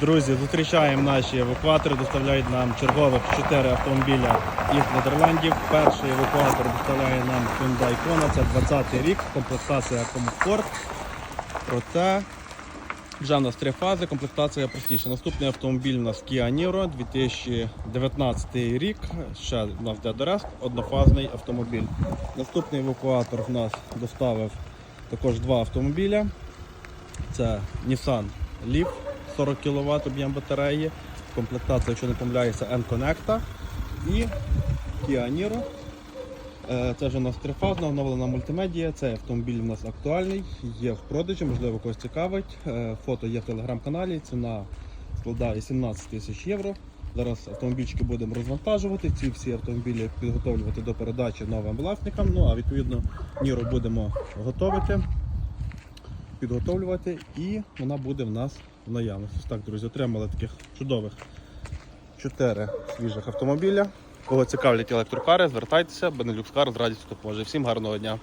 Друзі, зустрічаємо наші евакуатори, доставляють нам чергових 4 автомобіля із Нідерландів. Перший евакуатор доставляє нам Hyundai Kona, це 20-й рік, комплектація комфорт. Проте вже в нас три фази, комплектація простіша. Наступний автомобіль у нас Kia Niro, 2019 рік. Ще у нас йде Дорест, однофазний автомобіль. Наступний евакуатор в нас доставив також два автомобіля. Це Nissan Leaf 40 кВт об'єм батареї. Комплектація, якщо не помиляюся, N-Connect. І Kia Niro. Е, Це вже у нас трифазна, оновлена мультимедія. Цей автомобіль у нас актуальний, є в продажі, можливо, когось цікавить. Е, Фото є в телеграм-каналі, ціна складає 17 тисяч євро. Зараз автомобільчики будемо розвантажувати, ці всі автомобілі підготовлювати до передачі новим власникам. Ну а відповідно Ніру будемо готувати, підготовлювати і вона буде в нас в наявності. Так, друзі, отримали таких чудових 4 свіжих автомобіля. Кого цікавлять електрокари, звертайтеся, Benelux Car з радістю допоможе. Всім гарного дня!